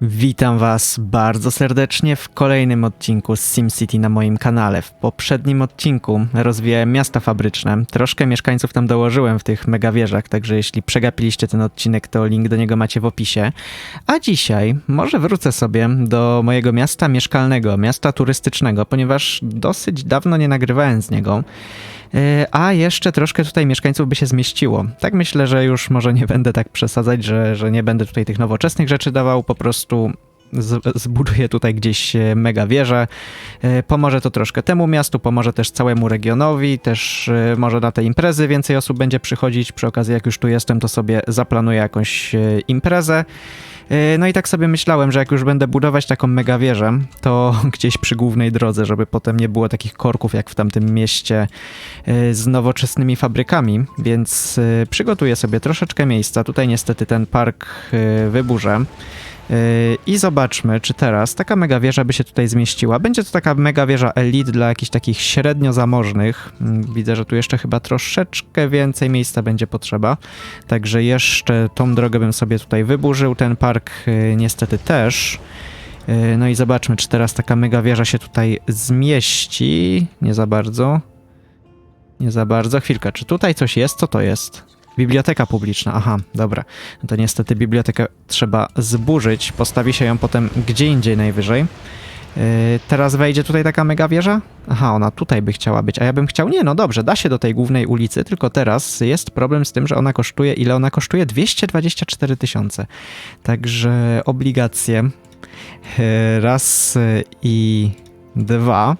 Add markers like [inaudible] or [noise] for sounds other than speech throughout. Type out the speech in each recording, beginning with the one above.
Witam Was bardzo serdecznie w kolejnym odcinku z SimCity na moim kanale. W poprzednim odcinku rozwijałem miasta fabryczne. Troszkę mieszkańców tam dołożyłem w tych megawieżach, także jeśli przegapiliście ten odcinek, to link do niego macie w opisie. A dzisiaj może wrócę sobie do mojego miasta mieszkalnego, miasta turystycznego, ponieważ dosyć dawno nie nagrywałem z niego. E, A jeszcze troszkę tutaj mieszkańców by się zmieściło. Tak myślę, że już może nie będę tak przesadzać, że, że nie będę tutaj tych nowoczesnych rzeczy dawał, po prostu zbuduję tutaj gdzieś e, mega wieżę. E, Pomoże to troszkę temu miastu, pomoże też całemu regionowi, też może na te imprezy więcej osób będzie przychodzić. Przy okazji, jak już tu jestem, to sobie zaplanuję jakąś imprezę. E, No i tak sobie myślałem, że jak już będę budować taką mega wieżę, to [laughs] gdzieś przy głównej drodze, żeby potem nie było takich korków jak w tamtym mieście e, z nowoczesnymi fabrykami, więc e, przygotuję sobie troszeczkę miejsca. Tutaj niestety ten park wyburzę. Yy, I zobaczmy, czy teraz taka mega wieża by się tutaj zmieściła. Będzie to taka mega wieża elit dla jakichś takich średnio zamożnych. Mm, Widzę, że tu jeszcze chyba troszeczkę więcej miejsca będzie potrzeba. Także jeszcze tą drogę bym sobie tutaj wyburzył. Ten park yy, niestety też. Yy, No i zobaczmy, czy teraz taka mega wieża się tutaj zmieści. Nie za bardzo. Nie za bardzo. Chwilkę, czy tutaj coś jest? Co to jest? Biblioteka publiczna, aha, dobra. No to niestety bibliotekę trzeba zburzyć, postawi się ją potem gdzie indziej najwyżej. Yy, teraz wejdzie tutaj taka mega wieża? Aha, ona tutaj by chciała być, a ja bym chciał... Nie, no dobrze, da się do tej głównej ulicy, tylko teraz jest problem z tym, że ona kosztuje... Ile ona kosztuje? 224 tysiące. Także obligacje yy, raz yy, i dwa.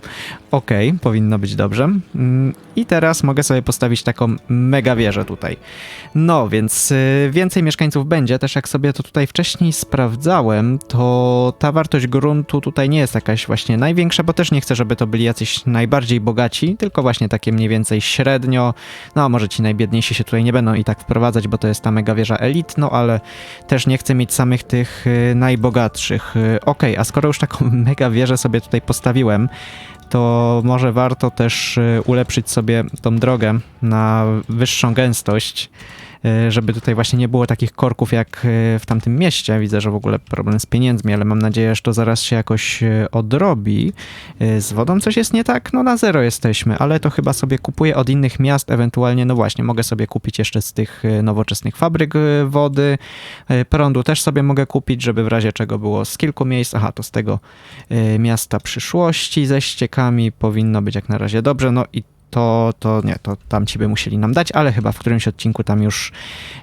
Okej, powinno być dobrze. Mm, I teraz mogę sobie postawić taką mega wieżę tutaj. No, więc y, więcej mieszkańców będzie. Też jak sobie to tutaj wcześniej sprawdzałem, to ta wartość gruntu tutaj nie jest jakaś właśnie największa, bo też nie chcę, żeby to byli jacyś najbardziej bogaci, tylko właśnie takie mniej więcej średnio. No, może ci najbiedniejsi się tutaj nie będą i tak wprowadzać, bo to jest ta mega wieża elit, no ale też nie chcę mieć samych tych y, najbogatszych. Y, Okej, a skoro już taką [laughs] mega wieżę sobie tutaj postawiłem, to może warto też y, ulepszyć sobie tą drogę na wyższą gęstość, żeby tutaj właśnie nie było takich korków jak y, w tamtym mieście. Widzę, że w ogóle problem z pieniędzmi, ale mam nadzieję, że to zaraz się jakoś y, odrobi. Y, Z wodą coś jest nie tak? No na zero jesteśmy, ale to chyba sobie kupuję od innych miast, ewentualnie, no właśnie, mogę sobie kupić jeszcze z tych y, nowoczesnych fabryk y, wody, y, prądu też sobie mogę kupić, żeby w razie czego było z kilku miejsc. Aha, to z tego y, miasta przyszłości ze ściekami powinno być jak na razie dobrze. No i to, to nie, to tamci by musieli nam dać, ale chyba w którymś odcinku tam już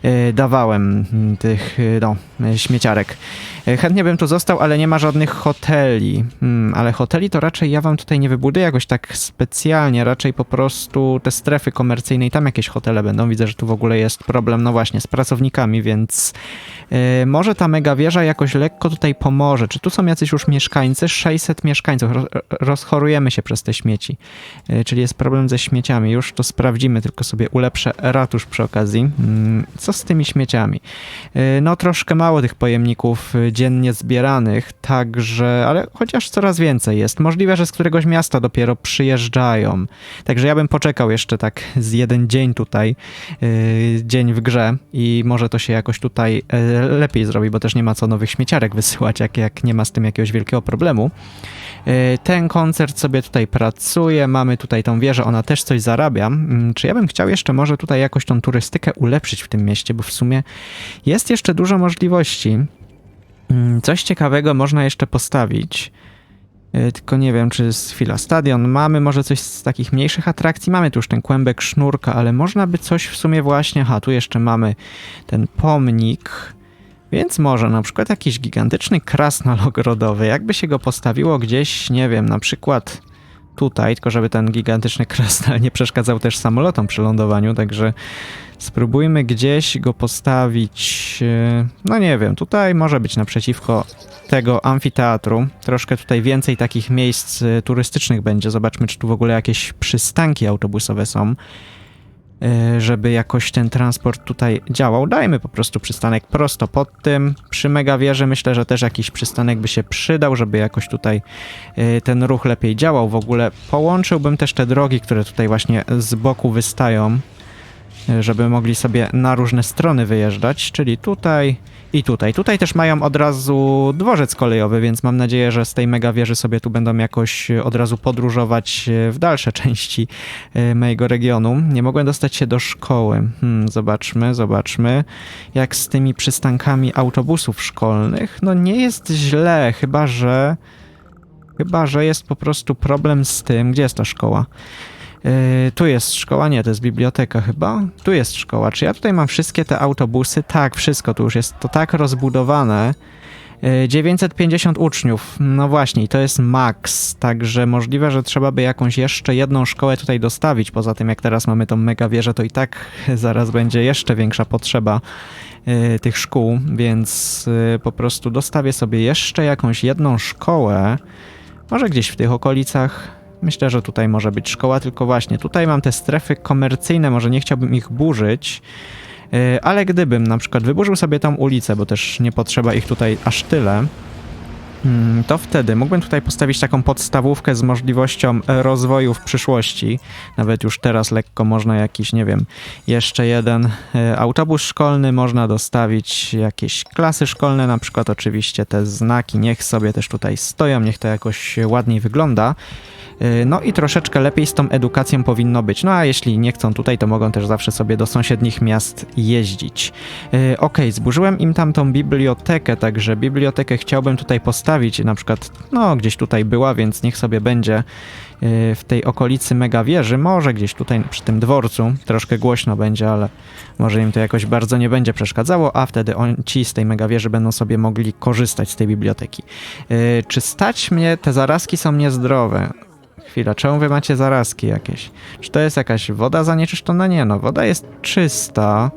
y, dawałem mm, tych, y, no, y, śmieciarek. Y, chętnie bym tu został, ale nie ma żadnych hoteli. Hmm, ale hoteli to raczej ja wam tutaj nie wybuduję jakoś tak specjalnie, raczej po prostu te strefy komercyjne i tam jakieś hotele będą. Widzę, że tu w ogóle jest problem, no właśnie, z pracownikami, więc y, może ta mega wieża jakoś lekko tutaj pomoże. Czy tu są jacyś już mieszkańcy? 600 mieszkańców. Ro, rozchorujemy się przez te śmieci. Y, czyli jest problem ze śmieciami. Już to sprawdzimy, tylko sobie ulepszę ratusz przy okazji. Mm, Co z tymi śmieciami? Y, No troszkę mało tych pojemników dziennie zbieranych, także, ale chociaż coraz więcej jest. Możliwe, że z któregoś miasta dopiero przyjeżdżają. Także ja bym poczekał jeszcze tak z jeden dzień tutaj, y, dzień w grze i może to się jakoś tutaj y, lepiej zrobi, bo też nie ma co nowych śmieciarek [laughs] wysyłać, jak, jak nie ma z tym jakiegoś wielkiego problemu. Y, Ten koncert sobie tutaj pracuje, mamy tutaj tą wieżę, ona też coś zarabia. Mm, Czy ja bym chciał jeszcze może tutaj jakoś tą turystykę ulepszyć w tym mieście, bo w sumie jest jeszcze dużo możliwości. Mm, Coś ciekawego można jeszcze postawić. Y, Tylko nie wiem, czy z chwila stadion mamy, może coś z takich mniejszych atrakcji. Mamy tu już ten kłębek sznurka, ale można by coś w sumie właśnie. Aha, tu jeszcze mamy ten pomnik. Więc może na przykład jakiś gigantyczny krasnal ogrodowy, jakby się go postawiło gdzieś, nie wiem, na przykład tutaj, tylko żeby ten gigantyczny krasnal nie przeszkadzał też samolotom przy lądowaniu, także spróbujmy gdzieś go postawić, e, no nie wiem, tutaj może być naprzeciwko tego amfiteatru. Troszkę tutaj więcej takich miejsc e, turystycznych będzie. Zobaczmy, czy tu w ogóle jakieś przystanki autobusowe są żeby jakoś ten transport tutaj działał. Dajmy po prostu przystanek prosto pod tym. Przy megawieży myślę, że też jakiś przystanek by się przydał, żeby jakoś tutaj e, ten ruch lepiej działał. W ogóle połączyłbym też te drogi, które tutaj właśnie z boku wystają. Żeby mogli sobie na różne strony wyjeżdżać, czyli tutaj i tutaj. Tutaj też mają od razu dworzec kolejowy, więc mam nadzieję, że z tej mega wieży sobie tu będą jakoś od razu podróżować y, w dalsze [laughs] części y, mojego regionu. Nie mogłem dostać się do szkoły. Hmm, zobaczmy, zobaczmy. Jak z tymi przystankami autobusów szkolnych? No nie jest źle, chyba że... Chyba, że jest po prostu problem z tym, gdzie jest ta szkoła. Yy, tu jest szkoła, nie, to jest biblioteka chyba. Tu jest szkoła. Czy ja tutaj mam wszystkie te autobusy? Tak, wszystko, tu już jest to tak rozbudowane. Yy, 950 uczniów, no właśnie, to jest maks, także możliwe, że trzeba by jakąś jeszcze jedną szkołę tutaj dostawić. Poza tym, jak teraz mamy tą mega wieżę, to i tak [laughs] zaraz będzie jeszcze większa potrzeba yy, tych szkół, więc yy, po prostu dostawię sobie jeszcze jakąś jedną szkołę. Może gdzieś w tych okolicach. Myślę, że tutaj może być szkoła, tylko właśnie tutaj mam te strefy komercyjne, może nie chciałbym ich burzyć, yy, ale gdybym na przykład wyburzył sobie tą ulicę, bo też nie potrzeba ich tutaj aż tyle, to wtedy mógłbym tutaj postawić taką podstawówkę z możliwością e, rozwoju w przyszłości. Nawet już teraz lekko można jakiś, nie wiem, jeszcze jeden e, autobus szkolny, można dostawić jakieś klasy szkolne, na przykład oczywiście te znaki, niech sobie też tutaj stoją, niech to jakoś ładniej wygląda. Yy, No i troszeczkę lepiej z tą edukacją powinno być. No a jeśli nie chcą tutaj, to mogą też zawsze sobie do sąsiednich miast jeździć. Yy, Okej, zburzyłem im tam tą bibliotekę, także bibliotekę chciałbym tutaj postawić, na przykład, no gdzieś tutaj była, więc niech sobie będzie yy, w tej okolicy mega wieży, może gdzieś tutaj przy tym dworcu, troszkę głośno będzie, ale może im to jakoś bardzo nie będzie przeszkadzało, a wtedy on, ci z tej mega wieży będą sobie mogli korzystać z tej biblioteki. Yy, Czy stać mnie, te zarazki są niezdrowe? Chwila, czemu wy macie zarazki jakieś? Czy to jest jakaś woda zanieczyszczona? Nie no, woda jest czysta,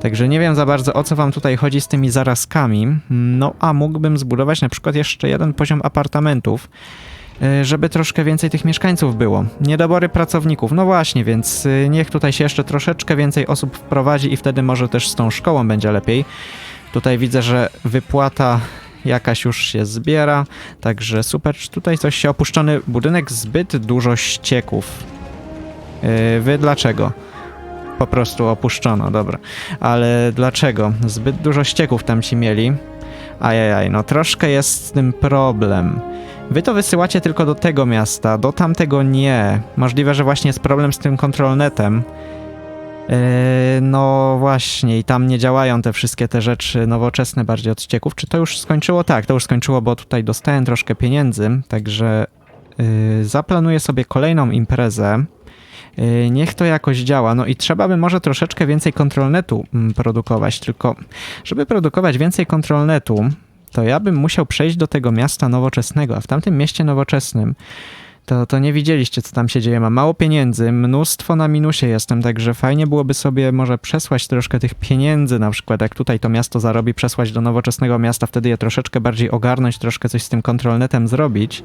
także nie wiem za bardzo o co wam tutaj chodzi z tymi zarazkami. No a mógłbym zbudować na przykład jeszcze jeden poziom apartamentów, y, żeby troszkę więcej tych mieszkańców było. Niedobory pracowników, no właśnie, więc y, niech tutaj się jeszcze troszeczkę więcej osób wprowadzi i wtedy może też z tą szkołą będzie lepiej. Tutaj widzę, że wypłata jakaś już się zbiera, także super. Tutaj coś się opuszczony budynek, zbyt dużo ścieków. Yy, wy dlaczego? Po prostu opuszczono, dobra. Ale dlaczego? Zbyt dużo ścieków tam ci mieli. Ajajaj, no troszkę jest z tym problem. Wy to wysyłacie tylko do tego miasta, do tamtego nie. Możliwe, że właśnie jest problem z tym kontrolnetem. No właśnie, i tam nie działają te wszystkie te rzeczy nowoczesne bardziej od ścieków. Czy to już skończyło? Tak, to już skończyło, bo tutaj dostałem troszkę pieniędzy, także yy, zaplanuję sobie kolejną imprezę. Yy, Niech to jakoś działa. No i trzeba by może troszeczkę więcej kontrolnetu mm, produkować, tylko żeby produkować więcej kontrolnetu, to ja bym musiał przejść do tego miasta nowoczesnego, a w tamtym mieście nowoczesnym to, to nie widzieliście, co tam się dzieje. Mam mało pieniędzy, mnóstwo na minusie jestem, także fajnie byłoby sobie może przesłać troszkę tych pieniędzy, na przykład jak tutaj to miasto zarobi, przesłać do nowoczesnego miasta, wtedy je troszeczkę bardziej ogarnąć, troszkę coś z tym kontrolnetem zrobić.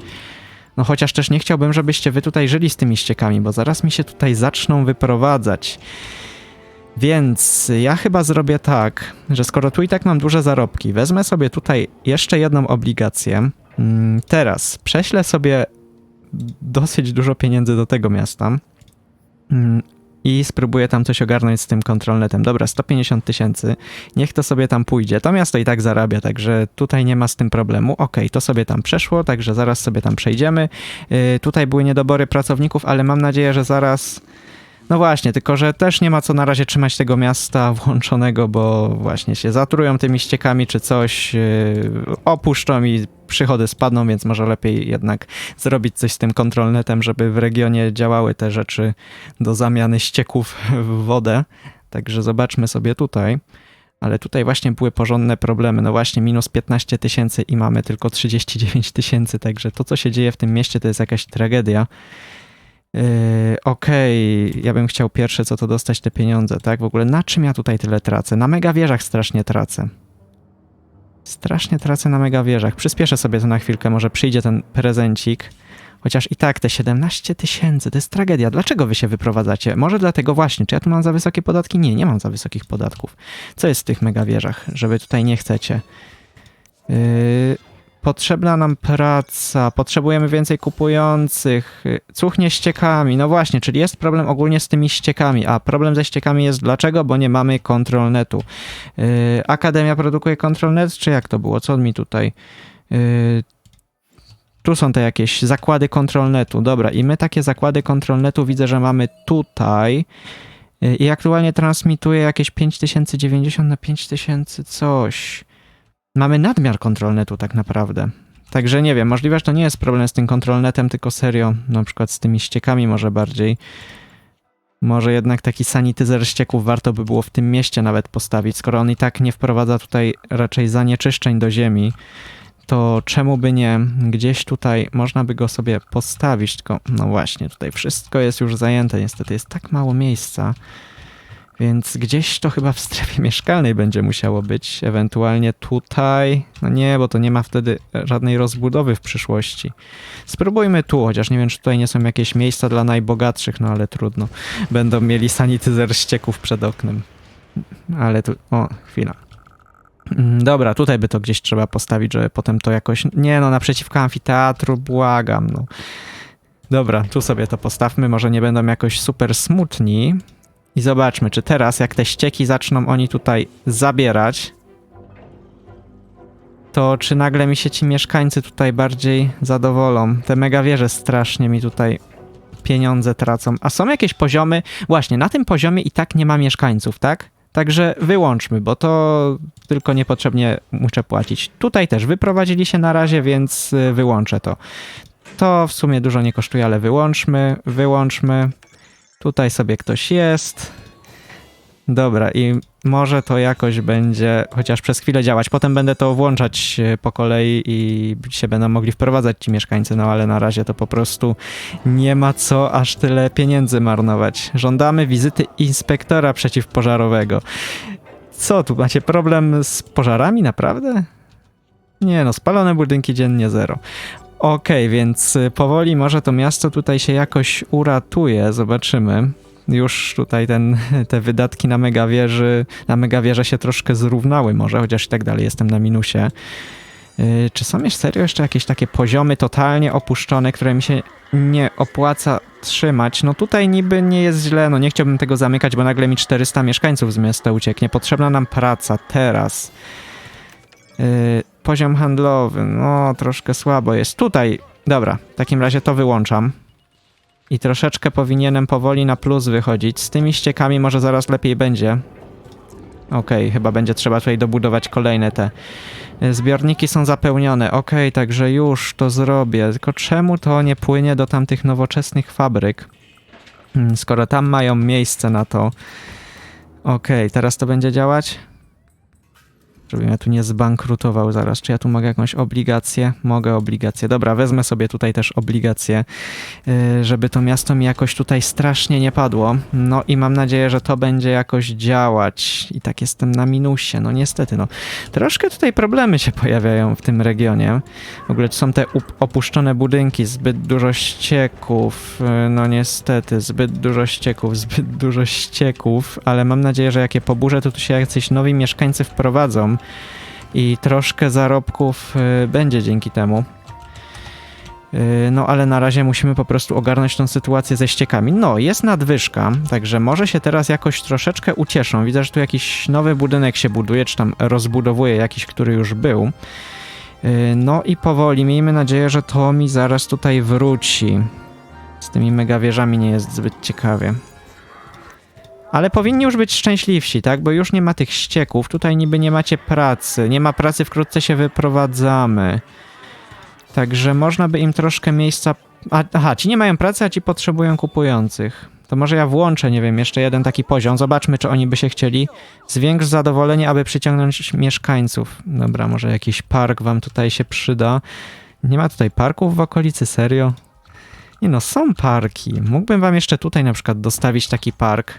No chociaż też nie chciałbym, żebyście wy tutaj żyli z tymi ściekami, bo zaraz mi się tutaj zaczną wyprowadzać. Więc ja chyba zrobię tak, że skoro tu i tak mam duże zarobki, wezmę sobie tutaj jeszcze jedną obligację. Mm, Teraz prześlę sobie dosyć dużo pieniędzy do tego miasta mm, i spróbuję tam coś ogarnąć z tym kontrolnetem. Dobra, 150 tysięcy, niech to sobie tam pójdzie. To miasto i tak zarabia, także tutaj nie ma z tym problemu. Okej, to sobie tam przeszło, także zaraz sobie tam przejdziemy. Yy, tutaj były niedobory pracowników, ale mam nadzieję, że zaraz... No właśnie, tylko że też nie ma co na razie trzymać tego miasta [laughs] włączonego, bo właśnie się zatrują tymi ściekami czy coś, yy, opuszczą i przychody spadną, więc może lepiej jednak zrobić coś z tym kontrolnetem, żeby w regionie działały te rzeczy do zamiany ścieków w wodę. Także zobaczmy sobie tutaj. Ale tutaj właśnie były porządne problemy. No właśnie, minus 15 tysięcy i mamy tylko 39 tysięcy, także to, co się dzieje w tym mieście, to jest jakaś tragedia. Yy, Okej, ja bym chciał pierwsze co to dostać te pieniądze, tak? W ogóle na czym ja tutaj tyle tracę? Na mega wieżach strasznie tracę. Strasznie tracę na mega wieżach. Przyspieszę sobie to na chwilkę, może przyjdzie ten prezencik. Chociaż i tak te 17 tysięcy to jest tragedia. Dlaczego wy się wyprowadzacie? Może dlatego właśnie, czy ja tu mam za wysokie podatki? Nie, nie mam za wysokich podatków. Co jest w tych mega wieżach, że wy tutaj nie chcecie? Yy, potrzebna nam praca, potrzebujemy więcej kupujących, y, cuchnie ściekami. No właśnie, czyli jest problem ogólnie z tymi ściekami, a problem ze ściekami jest dlaczego? Bo nie mamy kontrolnetu. Yy, Akademia produkuje kontrolnet, czy jak to było? Co mi tutaj... Yy, tu są te jakieś zakłady kontrolnetu. Dobra, i my takie zakłady kontrolnetu widzę, że mamy tutaj. Yy, I aktualnie transmituje jakieś 5090 na 5000 coś. Mamy nadmiar kontrolnetu tak naprawdę. Także nie wiem, możliwe, że to nie jest problem z tym kontrolnetem, tylko serio, na przykład z tymi ściekami może bardziej. Może jednak taki sanityzer ścieków warto by było w tym mieście nawet postawić, skoro on i tak nie wprowadza tutaj raczej zanieczyszczeń do ziemi, to czemu by nie? Gdzieś tutaj można by go sobie postawić, tylko no właśnie, tutaj wszystko jest już zajęte, niestety jest tak mało miejsca. Więc gdzieś to chyba w strefie mieszkalnej będzie musiało być, ewentualnie tutaj. No nie, bo to nie ma wtedy żadnej rozbudowy w przyszłości. Spróbujmy tu, chociaż nie wiem, czy tutaj nie są jakieś miejsca dla najbogatszych, no ale trudno. Będą mieli sanityzer ścieków przed oknem. Ale tu, o, chwila. Mm, Dobra, tutaj by to gdzieś trzeba postawić, żeby potem to jakoś. Nie no, naprzeciwko amfiteatru, błagam. No. Dobra, tu sobie to postawmy. Może nie będą jakoś super smutni. I zobaczmy, czy teraz, jak te ścieki zaczną oni tutaj zabierać, to czy nagle mi się ci mieszkańcy tutaj bardziej zadowolą. Te mega wieże strasznie mi tutaj pieniądze tracą. A są jakieś poziomy? Właśnie, na tym poziomie i tak nie ma mieszkańców, tak? Także wyłączmy, bo to tylko niepotrzebnie muszę płacić. Tutaj też wyprowadzili się na razie, więc y, wyłączę to. To w sumie dużo nie kosztuje, ale wyłączmy, wyłączmy. Tutaj sobie ktoś jest. Dobra, i może to jakoś będzie chociaż przez chwilę działać. Potem będę to włączać e, po kolei i się będą mogli wprowadzać ci mieszkańcy, no ale na razie to po prostu nie ma co aż tyle pieniędzy marnować. Żądamy wizyty inspektora przeciwpożarowego. Co tu, macie problem z pożarami, naprawdę? Nie no, spalone budynki dziennie zero. Okej, więc y, powoli może to miasto tutaj się jakoś uratuje, zobaczymy. Już tutaj ten, [laughs] te wydatki na megawieży, na megawieże się troszkę zrównały może, chociaż i tak dalej jestem na minusie. Yy, czy są jeszcze serio jeszcze jakieś takie poziomy totalnie opuszczone, które mi się nie opłaca trzymać? No tutaj niby nie jest źle, no nie chciałbym tego zamykać, bo nagle mi 400 mieszkańców z miasta ucieknie. Potrzebna nam praca teraz. Yy, poziom handlowy, no troszkę słabo jest. Tutaj, dobra, w takim razie to wyłączam. I troszeczkę powinienem powoli na plus wychodzić. Z tymi ściekami może zaraz lepiej będzie. Okej, chyba będzie trzeba tutaj dobudować kolejne te. y, Zbiorniki są zapełnione. Okej, także już to zrobię. Tylko czemu to nie płynie do tamtych nowoczesnych fabryk? Hmm, Skoro tam mają miejsce na to. Okej, teraz to będzie działać? Żebym ja tu nie zbankrutował zaraz. Czy ja tu mogę jakąś obligację? Mogę obligację. Dobra, wezmę sobie tutaj też obligację, yy, żeby to miasto mi jakoś tutaj strasznie nie padło. No i mam nadzieję, że to będzie jakoś działać. I tak jestem na minusie. No niestety, no. Troszkę tutaj problemy się pojawiają w tym regionie. W ogóle są te opuszczone budynki, zbyt dużo ścieków. Yy, No niestety, zbyt dużo ścieków, zbyt dużo ścieków, ale mam nadzieję, że jak je poburzę, to tu się jacyś nowi mieszkańcy wprowadzą i troszkę zarobków y, będzie dzięki temu. Y, No, ale na razie musimy po prostu ogarnąć tą sytuację ze ściekami. No, jest nadwyżka, także może się teraz jakoś troszeczkę ucieszą. Widzę, że tu jakiś nowy budynek się buduje, czy tam rozbudowuje jakiś, który już był. Y, No i powoli, miejmy nadzieję, że to mi zaraz tutaj wróci. Z tymi megawieżami nie jest zbyt ciekawie. Ale powinni już być szczęśliwsi, tak? Bo już nie ma tych ścieków. Tutaj niby nie macie pracy. Nie ma pracy, wkrótce się wyprowadzamy. Także można by im troszkę miejsca. A, aha, ci nie mają pracy, a ci potrzebują kupujących. To może ja włączę, nie wiem, jeszcze jeden taki poziom. Zobaczmy, czy oni by się chcieli. Zwiększ zadowolenie, aby przyciągnąć mieszkańców. Dobra, może jakiś park wam tutaj się przyda. Nie ma tutaj parków w okolicy, serio? Nie no, są parki. Mógłbym wam jeszcze tutaj na przykład dostawić taki park.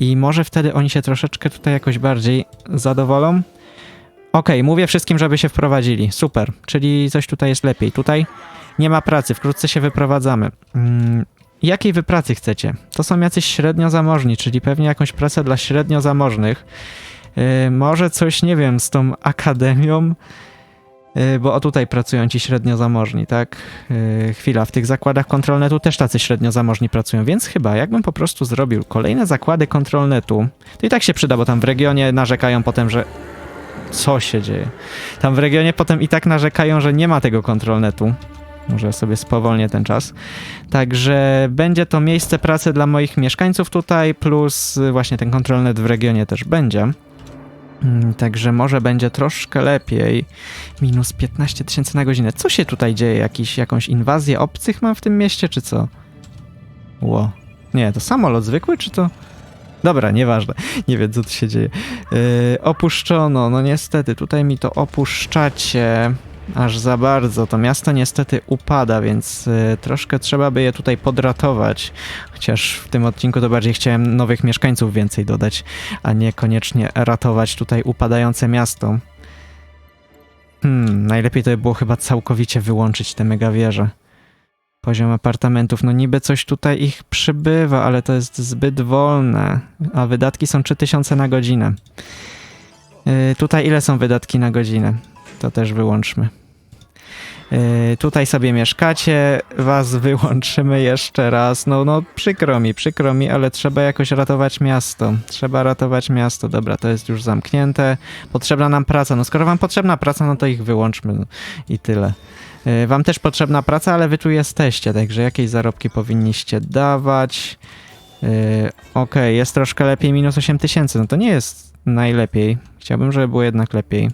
I może wtedy oni się troszeczkę tutaj jakoś bardziej zadowolą. Okej, mówię wszystkim, żeby się wprowadzili. Super, czyli coś tutaj jest lepiej. Tutaj nie ma pracy, wkrótce się wyprowadzamy. Mm, jakiej wy pracy chcecie? To są jacyś średnio zamożni, czyli pewnie jakąś pracę dla średnio zamożnych. Yy, może coś, nie wiem, z tą akademią. Yy, Bo o tutaj pracują ci średnio zamożni, tak? Yy, chwila, w tych zakładach kontrolnetu też tacy średnio zamożni pracują, więc chyba jakbym po prostu zrobił kolejne zakłady kontrolnetu, to i tak się przyda, bo tam w regionie narzekają potem, że co się dzieje. Tam w regionie potem i tak narzekają, że nie ma tego kontrolnetu. Może sobie spowolnię ten czas. Także będzie to miejsce pracy dla moich mieszkańców tutaj, plus y, właśnie ten kontrolnet w regionie też będzie. Mm, Także może będzie troszkę lepiej. Minus 15 tysięcy na godzinę. Co się tutaj dzieje? Jakiś, jakąś inwazję obcych mam w tym mieście, czy co? Ło. Nie, to samolot zwykły, czy to... Dobra, nieważne. [laughs] Nie wiem, co tu się dzieje. Yy, opuszczono, no niestety, tutaj mi to opuszczacie aż za bardzo. To miasto niestety upada, więc yy, troszkę trzeba by je tutaj podratować. Chociaż w tym odcinku to bardziej chciałem nowych mieszkańców więcej dodać, a niekoniecznie ratować tutaj upadające miasto. Hmm, najlepiej to by było chyba całkowicie wyłączyć te megawieże. Poziom apartamentów, no niby coś tutaj ich przybywa, ale to jest zbyt wolne, a wydatki są 3000 na godzinę. Yy, tutaj ile są wydatki na godzinę? To też wyłączmy. Yy, tutaj sobie mieszkacie, was wyłączymy jeszcze raz. No, no, przykro mi, przykro mi, ale trzeba jakoś ratować miasto. Trzeba ratować miasto. Dobra, to jest już zamknięte. Potrzebna nam praca. No, skoro wam potrzebna praca, no to ich wyłączmy i tyle. Yy, Wam też potrzebna praca, ale wy tu jesteście, także jakieś zarobki powinniście dawać. Yy, Okej, jest troszkę lepiej, minus 8 tysięcy. No to nie jest najlepiej. Chciałbym, żeby było jednak lepiej.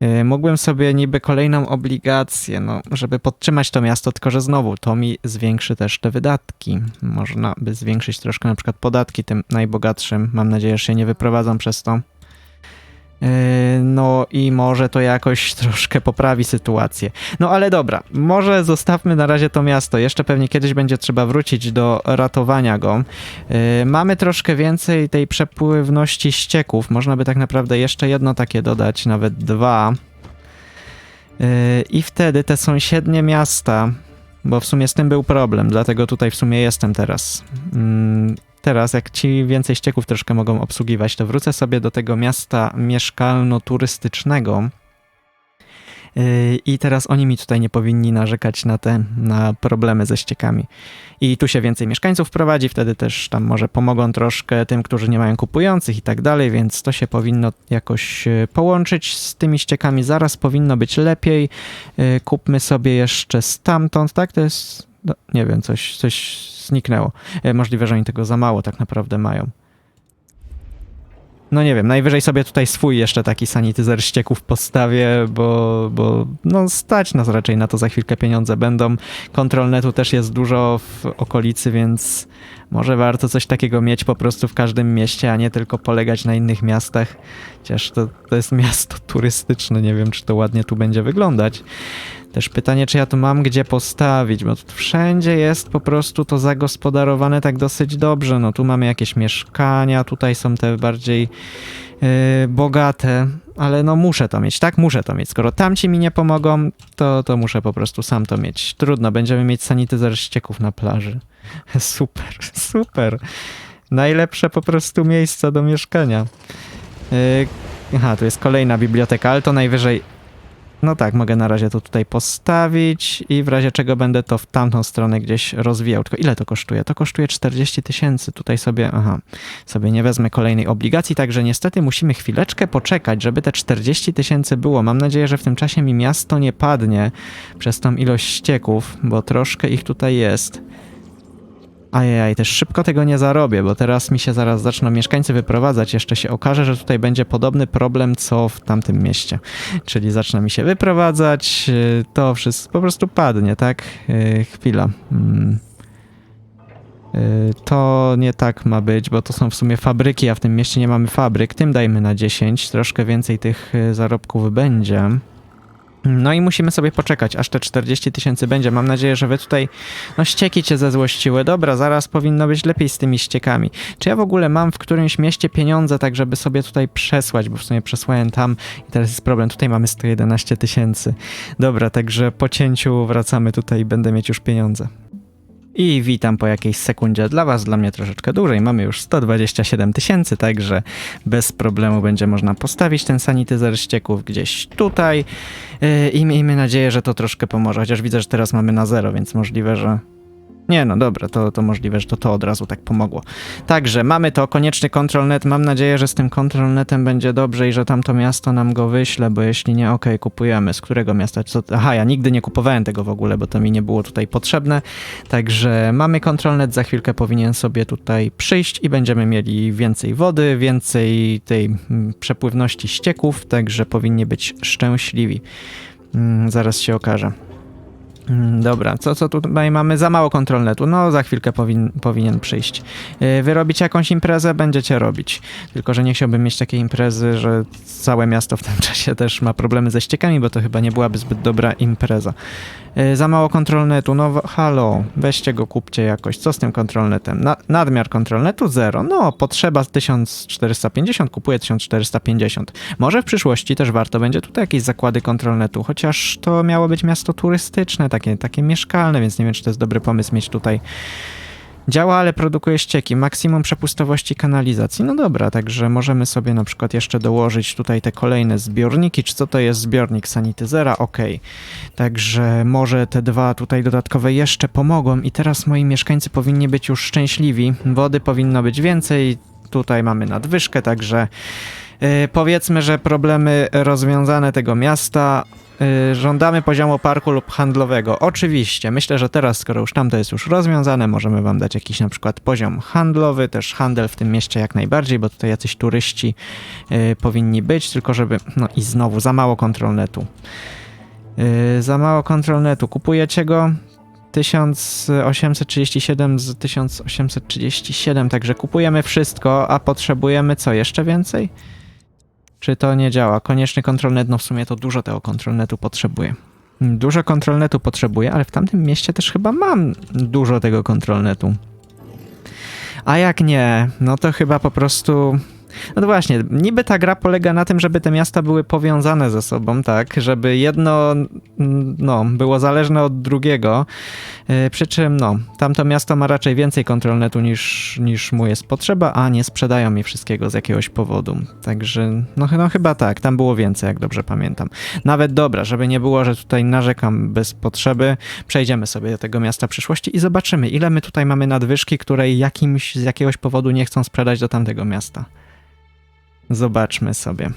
Yy, Mógłbym sobie niby kolejną obligację, no, żeby podtrzymać to miasto, tylko że znowu to mi zwiększy też te wydatki. Można by zwiększyć troszkę na przykład podatki tym najbogatszym. Mam nadzieję, że się nie wyprowadzą przez to. Yy, No i może to jakoś [laughs] troszkę poprawi sytuację. No ale dobra, może zostawmy na razie to miasto. Jeszcze pewnie kiedyś będzie trzeba wrócić do ratowania go. Yy, Mamy troszkę więcej tej przepływności ścieków. Można by tak naprawdę jeszcze jedno takie dodać, nawet dwa. Yy, I wtedy te sąsiednie miasta, bo w sumie z tym był problem, dlatego tutaj w sumie jestem teraz. Teraz, jak ci więcej ścieków troszkę mogą obsługiwać, to wrócę sobie do tego miasta mieszkalno-turystycznego. Yy, I teraz oni mi tutaj nie powinni narzekać na te na problemy ze ściekami. I tu się więcej mieszkańców prowadzi, wtedy też tam może pomogą troszkę tym, którzy nie mają kupujących i tak dalej, więc to się powinno jakoś yy, połączyć z tymi ściekami. Zaraz powinno być lepiej. Yy, Kupmy sobie jeszcze stamtąd, tak? To jest. No, nie wiem, coś, coś zniknęło. Yy, Możliwe, że oni tego za mało tak naprawdę mają. No nie wiem, najwyżej sobie tutaj swój jeszcze taki sanityzer ścieków postawię, bo, bo no stać nas raczej na to za chwilkę pieniądze będą. Kontrolnetu też jest dużo w okolicy, więc może warto coś takiego mieć po prostu w każdym mieście, a nie tylko polegać na innych miastach. Chociaż to, to jest miasto turystyczne, nie wiem czy to ładnie tu będzie wyglądać. Też pytanie, czy ja tu mam gdzie postawić, bo tu wszędzie jest po prostu to zagospodarowane tak dosyć dobrze. No tu mamy jakieś mieszkania, tutaj są te bardziej yy, bogate, ale no muszę to mieć, tak? Muszę to mieć. Skoro tamci mi nie pomogą, to, to muszę po prostu sam to mieć. Trudno, będziemy mieć sanityzer ścieków na plaży. [laughs] Super, super. Najlepsze po prostu miejsca do mieszkania. Yy, aha, tu jest kolejna biblioteka, ale to najwyżej no tak, mogę na razie to tutaj postawić i w razie czego będę to w tamtą stronę gdzieś rozwijał. Tylko ile to kosztuje? To kosztuje 40 tysięcy. Tutaj sobie, aha, sobie nie wezmę kolejnej obligacji, także niestety musimy chwileczkę poczekać, żeby te 40 tysięcy było. Mam nadzieję, że w tym czasie mi miasto nie padnie przez tą ilość ścieków, bo troszkę ich tutaj jest. Ajajaj, też szybko tego nie zarobię, bo teraz mi się zaraz zaczną mieszkańcy wyprowadzać. Jeszcze się okaże, że tutaj będzie podobny problem, co w tamtym mieście. Czyli zaczną mi się wyprowadzać, yy, to wszystko po prostu padnie, tak? Yy, chwila. Mm. Yy, To nie tak ma być, bo to są w sumie fabryki, a w tym mieście nie mamy fabryk. Tym dajmy na 10, troszkę więcej tych zarobków będzie. No i musimy sobie poczekać, aż te 40 tysięcy będzie. Mam nadzieję, że wy tutaj, no ścieki cię zezłościły. Dobra, zaraz powinno być lepiej z tymi ściekami. Czy ja w ogóle mam w którymś mieście pieniądze, tak żeby sobie tutaj przesłać, bo w sumie przesłałem tam i teraz jest problem. Tutaj mamy 111 tysięcy. Dobra, także po cięciu wracamy tutaj i będę mieć już pieniądze. I witam po jakiejś sekundzie dla Was, dla mnie troszeczkę dłużej. Mamy już 127 tysięcy, także bez problemu będzie można postawić ten sanityzer ścieków gdzieś tutaj. Yy, I miejmy nadzieję, że to troszkę pomoże. Chociaż widzę, że teraz mamy na zero, więc możliwe, że. Nie, no dobra, to, to możliwe, że to, to od razu tak pomogło. Także mamy to, konieczny controlnet. Mam nadzieję, że z tym controlnetem będzie dobrze i że tamto miasto nam go wyśle, bo jeśli nie, okej, kupujemy. Z którego miasta? Co? Aha, ja nigdy nie kupowałem tego w ogóle, bo to mi nie było tutaj potrzebne. Także mamy controlnet, za chwilkę powinien sobie tutaj przyjść i będziemy mieli więcej wody, więcej tej mm, przepływności ścieków, także powinni być szczęśliwi. Mm, Zaraz się okaże. Mm, Dobra, co, co tutaj mamy? Za mało kontrolnetu. No, za chwilkę powin, powinien przyjść. Yy, Wy jakąś imprezę? Będziecie robić. Tylko, że nie chciałbym mieć takiej imprezy, że całe miasto w tym [laughs] czasie też ma problemy ze ściekami, bo to chyba nie byłaby zbyt dobra impreza. Yy, Za mało kontrolnetu. No, halo, weźcie go, kupcie jakoś. Co z tym kontrolnetem? Na, nadmiar kontrolnetu? Zero. No, potrzeba 1450, kupuję 1450. Może w przyszłości też warto będzie tutaj jakieś zakłady kontrolnetu, chociaż to miało być miasto turystyczne, takie, takie mieszkalne, więc nie wiem, czy to jest dobry pomysł mieć tutaj. Działa, ale produkuje ścieki. Maksimum przepustowości kanalizacji. No dobra, także możemy sobie na przykład jeszcze dołożyć tutaj te kolejne zbiorniki. Czy co to jest zbiornik sanityzera? Ok. Także może te dwa tutaj dodatkowe jeszcze pomogą i teraz moi mieszkańcy powinni być już szczęśliwi. Wody powinno być więcej. Tutaj mamy nadwyżkę, także powiedzmy, że problemy rozwiązane tego miasta. Yy, żądamy poziomu parku lub handlowego. Oczywiście, myślę, że teraz, skoro już tam to jest już rozwiązane, możemy wam dać jakiś na przykład poziom handlowy, też handel w tym mieście jak najbardziej, bo tutaj jacyś turyści yy, powinni być, tylko żeby, no i znowu, za mało kontrolnetu. Yy, za mało kontrolnetu. Kupujecie go? 1837 z 1837, także kupujemy wszystko, a potrzebujemy co, jeszcze więcej? Czy to nie działa? Konieczny kontrolnet, no w sumie to dużo tego kontrolnetu potrzebuję. Dużo kontrolnetu potrzebuję, ale w tamtym mieście też chyba mam dużo tego kontrolnetu. A jak nie, no to chyba po prostu. No to właśnie, niby ta gra polega na tym, żeby te miasta były powiązane ze sobą, tak? Żeby jedno no, było zależne od drugiego. Yy, przy czym, no, tamto miasto ma raczej więcej kontrolnetu niż, niż mu jest potrzeba, a nie sprzedają mi wszystkiego z jakiegoś powodu. Także, no, no chyba tak, tam było więcej, jak dobrze pamiętam. Nawet dobra, żeby nie było, że tutaj narzekam bez potrzeby, przejdziemy sobie do tego miasta przyszłości i zobaczymy, ile my tutaj mamy nadwyżki, której jakimś, z jakiegoś powodu nie chcą sprzedać do tamtego miasta. Zobaczmy sobie.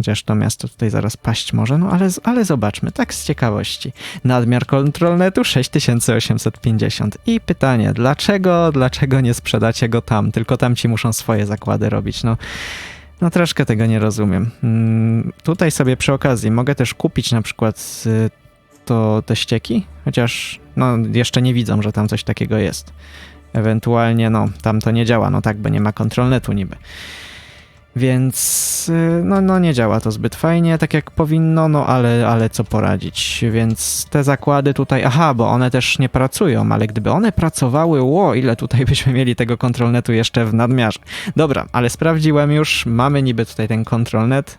Chociaż to miasto tutaj zaraz paść może, no ale, ale zobaczmy, tak z ciekawości. Nadmiar kontrolnetu 6850. I pytanie, dlaczego, dlaczego nie sprzedacie go tam? Tylko tam ci muszą swoje zakłady robić, no. No troszkę tego nie rozumiem. Mm, tutaj sobie przy okazji mogę też kupić na przykład y, to te ścieki, chociaż no jeszcze nie widzą, że tam coś takiego jest. Ewentualnie no tam to nie działa, no tak, bo nie ma kontrolnetu niby. Więc y, no, no nie działa to zbyt fajnie, tak jak powinno, no ale, ale co poradzić. Więc te zakłady tutaj, aha, bo one też nie pracują, ale gdyby one pracowały, ło, ile tutaj [laughs] byśmy mieli tego kontrolnetu jeszcze w nadmiarze. Dobra, ale sprawdziłem już, mamy niby tutaj ten kontrolnet.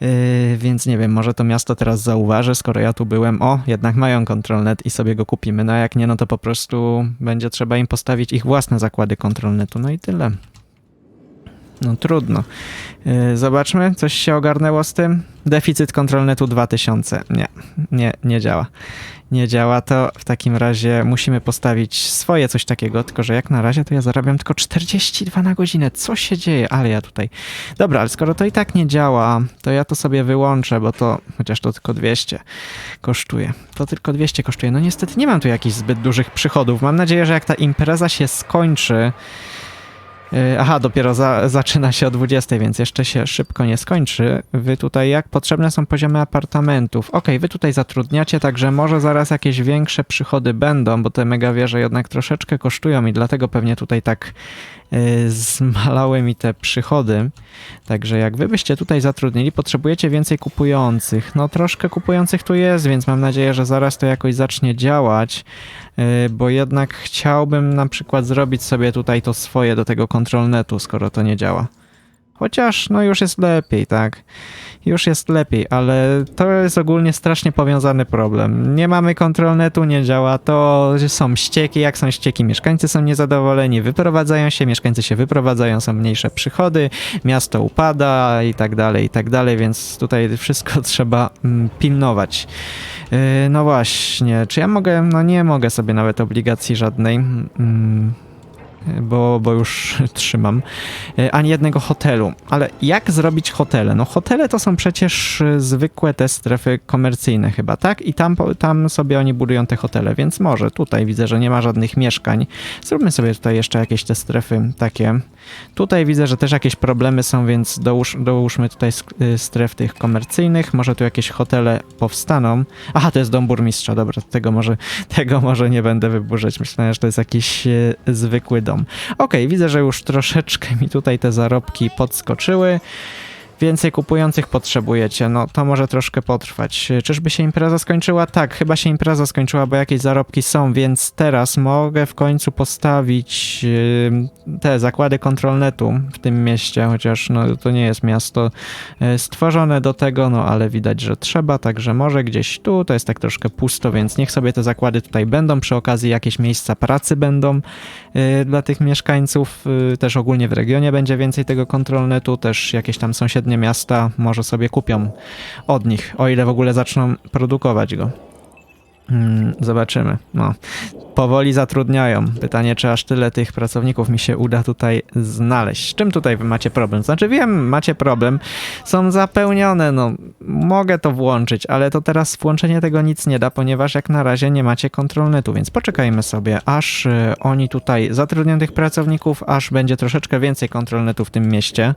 Yy, więc nie wiem, może to miasto teraz zauważy, skoro ja tu byłem, o, jednak mają kontrolnet i sobie go kupimy. No a jak nie, no to po prostu będzie trzeba im postawić ich własne zakłady kontrolnetu. No i tyle. No trudno. Yy, Zobaczmy, coś się ogarnęło z tym. Deficyt kontrolnetu 2000. Nie, nie, nie działa. Nie działa to. W takim razie musimy postawić swoje coś takiego, tylko że jak na razie to ja zarabiam tylko 42 na godzinę. Co się dzieje? Ale ja tutaj. Dobra, ale skoro to i tak nie działa, to ja to sobie wyłączę, bo to chociaż to tylko 200 kosztuje. To tylko 200 kosztuje. No niestety nie mam tu jakichś zbyt dużych przychodów. Mam nadzieję, że jak ta impreza się skończy, Aha, dopiero za, zaczyna się o 20, więc jeszcze się szybko nie skończy. Wy tutaj, jak potrzebne są poziomy apartamentów? Okej, wy tutaj zatrudniacie, także może zaraz jakieś większe przychody będą, bo te mega wieże jednak troszeczkę kosztują i dlatego pewnie tutaj tak zmalały mi te przychody. Także jak wy byście tutaj zatrudnili, potrzebujecie więcej kupujących. No troszkę kupujących tu jest, więc mam nadzieję, że zaraz to jakoś zacznie działać. Yy, bo jednak chciałbym na przykład zrobić sobie tutaj to swoje do tego kontrolnetu, skoro to nie działa. Chociaż no już jest lepiej, tak? Już jest lepiej, ale to jest ogólnie strasznie powiązany problem. Nie mamy kontrolnetu, nie działa to, są ścieki, jak są ścieki, mieszkańcy są niezadowoleni, wyprowadzają się, mieszkańcy się wyprowadzają, są mniejsze przychody, miasto upada i tak dalej, i tak dalej, więc tutaj wszystko [laughs] trzeba mm, pilnować. Yy, no właśnie, czy ja mogę, no nie mogę sobie nawet obligacji żadnej, mm, bo, bo już [laughs] trzymam, e, ani jednego hotelu. Ale jak zrobić hotele? No hotele to są przecież e, zwykłe te strefy komercyjne chyba, tak? I tam, tam sobie oni budują te hotele, więc może tutaj widzę, że nie ma żadnych mieszkań. Zróbmy sobie tutaj jeszcze jakieś te strefy takie. Tutaj widzę, że też jakieś problemy są, więc dołóż, dołóżmy tutaj y, stref tych komercyjnych. Może tu jakieś hotele powstaną. Aha, to jest dom burmistrza, dobra, tego może, [laughs] tego może nie będę wyburzać. Myślałem, że to jest jakiś e, zwykły Okej, widzę, że już troszeczkę mi tutaj te zarobki podskoczyły. Więcej kupujących potrzebujecie, no to może troszkę potrwać. Czyżby się impreza skończyła? Tak, chyba się impreza skończyła, bo jakieś zarobki są, więc teraz mogę w końcu postawić yy, te zakłady kontrolnetu w tym mieście, chociaż no, to nie jest miasto yy, stworzone do tego, no ale widać, że trzeba, także może gdzieś tu, to jest tak troszkę pusto, więc niech sobie te zakłady tutaj będą, przy okazji jakieś miejsca pracy będą yy, dla tych mieszkańców, też ogólnie w regionie będzie więcej tego kontrolnetu, też jakieś tam sąsiednie miasta może sobie kupią od nich, o ile w ogóle zaczną produkować go. Mm, zobaczymy. No. Powoli zatrudniają. Pytanie, czy aż tyle tych pracowników mi się uda tutaj znaleźć. Z czym tutaj macie problem? Znaczy wiem, macie problem. Są zapełnione, no mogę to włączyć, ale to teraz włączenie tego nic nie da, ponieważ jak na razie nie macie kontrolnetu, więc poczekajmy sobie, aż y, oni tutaj zatrudnią tych pracowników, aż będzie troszeczkę więcej kontrolnetu w tym mieście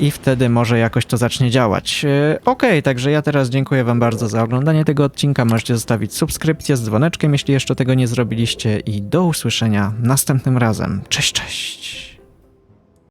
i wtedy może jakoś to zacznie działać. Y, Okej, także ja teraz dziękuję Wam bardzo za oglądanie tego odcinka. Możecie zostawić subskrypcję z dzwoneczkiem, jeśli jeszcze tego nie zrobiliście i do usłyszenia następnym razem. Cześć, cześć!